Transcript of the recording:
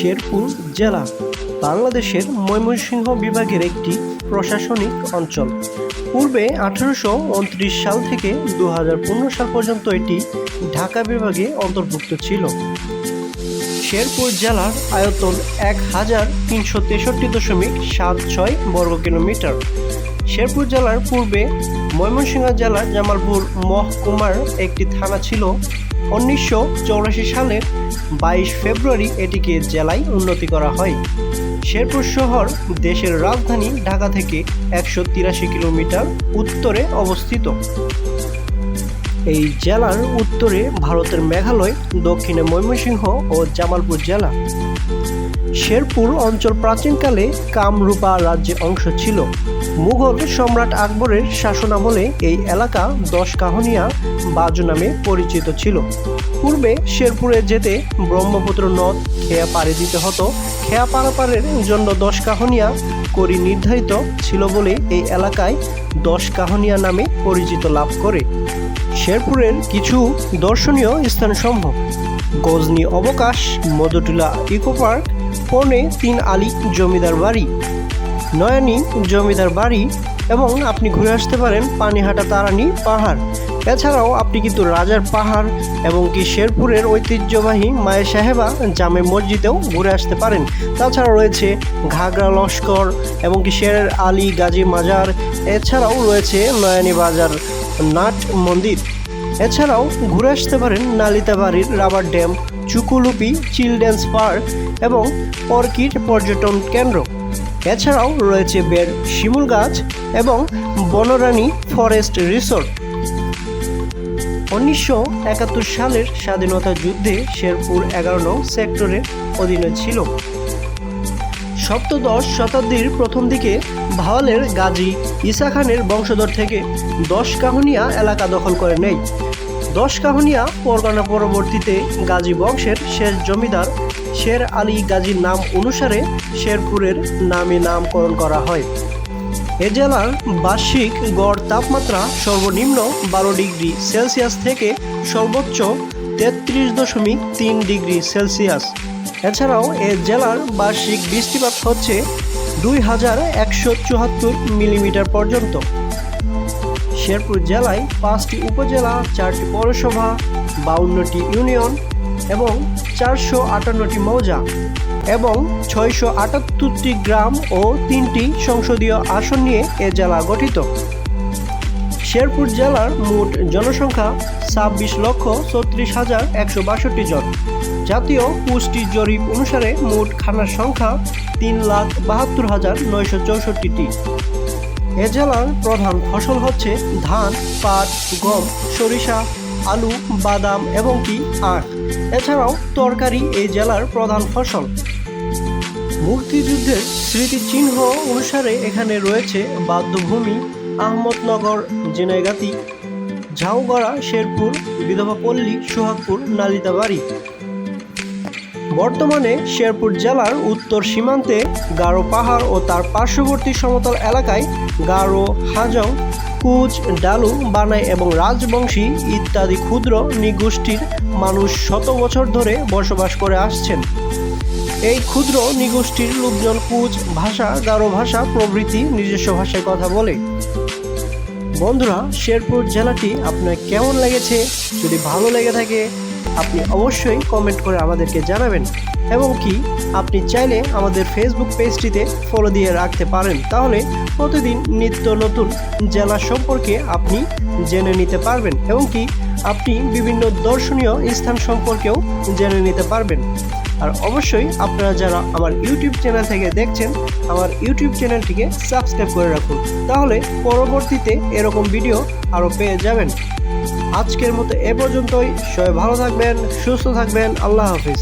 শেরপুর জেলা, বাংলাদেশের ময়মনসিংহ বিভাগের একটি প্রশাসনিক অঞ্চল। পূর্বে আঠারোশো উনত্রিশ সাল থেকে দু হাজার পনেরো সাল পর্যন্ত এটি ঢাকা বিভাগে অন্তর্ভুক্ত ছিল। শেরপুর জেলার আয়তন এক হাজার তিনশো তেষট্টি দশমিক সাত ছয় বর্গ কিলোমিটার। শেরপুর জেলার পূর্বে ময়মনসিংহ জেলার জামালপুর মহকুমার একটি থানা ছিল উনিশশো সালের বাইশ ফেব্রুয়ারি এটিকে জেলায় উন্নতি করা হয়। শেরপুর শহর দেশের রাজধানী ঢাকা থেকে একশো তিরাশি কিলোমিটার উত্তরে অবস্থিত। এই জেলার উত্তরে ভারতের মেঘালয়, দক্ষিণে ময়মনসিংহ ও জামালপুর জেলা। শেরপুর অঞ্চল প্রাচীনকালে কামরূপা রাজ্যের অংশ ছিল। মুঘল সম্রাট আকবরের শাসনামলে এই এলাকা দশ কাহনিয়া বাজু নামে পরিচিত ছিল। পূর্বে শেরপুরে যেতে ব্রহ্মপুত্র নদ খেয়া পাড়ি দিতে হতো। খেয়া পারাপারের জন্য দশ কাহনিয়া করি নির্ধারিত ছিল বলে এই এলাকায় দশ কাহনিয়া নামে পরিচিত লাভ করে। শেরপুরের কিছু দর্শনীয় স্থানসমূহ গজনী অবকাশ, মধুটিলা ইকো পার্ক, পৌনে তিন আলী জমিদার বাড়ি, নয়নী জমিদার বাড়ি এবং আপনি ঘুরে আসতে পারেন পানিহাটা তারানি পাহাড়। এছাড়াও আপনি কিন্তু রাজার পাহাড় এবং কি শেরপুরের ঐতিহ্যবাহী মায়ের সাহেবা জামে মসজিদেও ঘুরে আসতে পারেন। তাছাড়া রয়েছে ঘাগরা লস্কর এবং কি শেরের আলী গাজী মাজার। এছাড়াও রয়েছে নয়নী বাজার নাট মন্দির। এছাড়াও ঘুরে আসতে পারেন নালিতাবাড়ির rubber dam, Chukulupi children's park এবং অর্কিড পর্যটন কেন্দ্র। এছাড়াও রয়েছে বের শিমুল গাছ এবং বনরানী ফরেস্ট রিসোর্ট। উনিশশো একাত্তর সালের স্বাধীনতা যুদ্ধে শেরপুর এগারো নং সেক্টরের অধীনে ছিল। সপ্তদশ শতাব্দীর প্রথম দিকে ভাওয়ালের গাজী ইসা খানের বংশধর থেকে দশ কাহনিয়া এলাকা দখল করে নেয়। দশ কাহনিয়া পরগনা পরবর্তীতে গাজী বংশের শেষ জমিদার শের আলী গাজীর নাম অনুসারে শেরপুরের নামে নামকরণ করা হয়। এ জেলার বার্ষিক গড় তাপমাত্রা সর্বনিম্ন বারো ডিগ্রি সেলসিয়াস থেকে সর্বোচ্চ তেত্রিশ দশমিক তিন ডিগ্রি সেলসিয়াস। এছাড়াও এ জেলার বার্ষিক বৃষ্টিপাত হচ্ছে দুই হাজার একশো চুয়াত্তর মিলিমিটার পর্যন্ত। শেরপুর জেলায় পাঁচটি উপজেলা, চারটি পৌরসভা, বাউন্নটি ইউনিয়ন এবং চারশো আটান্নটি মৌজা। এবং ছয়শো আটাত্তরটি গ্রাম ও তিনটি সংসদীয় আসন নিয়ে এ জেলা গঠিত। শেরপুর জেলার মোট জনসংখ্যা ছাব্বিশ লক্ষ ছত্রিশ হাজার একশো বাষট্টি জন। জাতীয় পুষ্টি জরিপ অনুসারে মোট খানার সংখ্যা তিন লাখ বাহাত্তর হাজার নয়শো চৌষট্টিটি। এ জেলার প্রধান ফসল হচ্ছে ধান, পাট, গম, সরিষা, আলু, বাদাম এবং কি আখ। এছাড়াও তরকারি এই জেলার প্রধান ফসল। মুক্তিযুদ্ধের স্মৃতিচিহ্ন অনুসারে এখানে রয়েছে বাদ্যভূমি, আহমদনগর, জেনাইগাতি, ঝাউগড়া, শেরপুর বিধবাপল্লী সোহাগপুর, নালিতাবাড়ি। বর্তমানে শেরপুর জেলার উত্তর সীমান্তে গারো পাহাড় ও তার পার্শ্ববর্তী সমতল এলাকায় গারো, হাজং, কুচ, ডালু, বানাই এবং রাজবংশী ইত্যাদি ক্ষুদ্র নিগোষ্ঠীর মানুষ শত বছর ধরে বসবাস করে আসছেন। এই ক্ষুদ্র নিগোষ্ঠীর লোকজন কুচ ভাষা, গারো ভাষা, প্রভৃতি নিজস্ব ভাষায় কথা বলে। বন্ধুরা, শেরপুর জেলাটি আপনার কেমন লেগেছে? যদি ভালো লেগে থাকে, আপনি অবশ্যই কমেন্ট করে আমাদেরকে জানাবেন। এবং কি, আপনি চাইলে আমাদের ফেসবুক পেজটিতে ফলো দিয়ে রাখতে পারেন। তাহলে প্রতিদিন নিত্য নতুন জেলা সম্পর্কে আপনি জেনে নিতে পারবেন। এবং কি, আপনি বিভিন্ন দর্শনীয় স্থান সম্পর্কেও জেনে নিতে পারবেন। আর অবশ্যই আপনারা যারা আমার ইউটিউব চ্যানেল থেকে দেখছেন, আমার ইউটিউব চ্যানেলটিকে সাবস্ক্রাইব করে রাখুন। তাহলে পরবর্তীতে এরকম ভিডিও আরও পেয়ে যাবেন। আজকের মতো এ পর্যন্তই। সবাই ভালো থাকবেন, সুস্থ থাকবেন। আল্লাহ হাফিজ।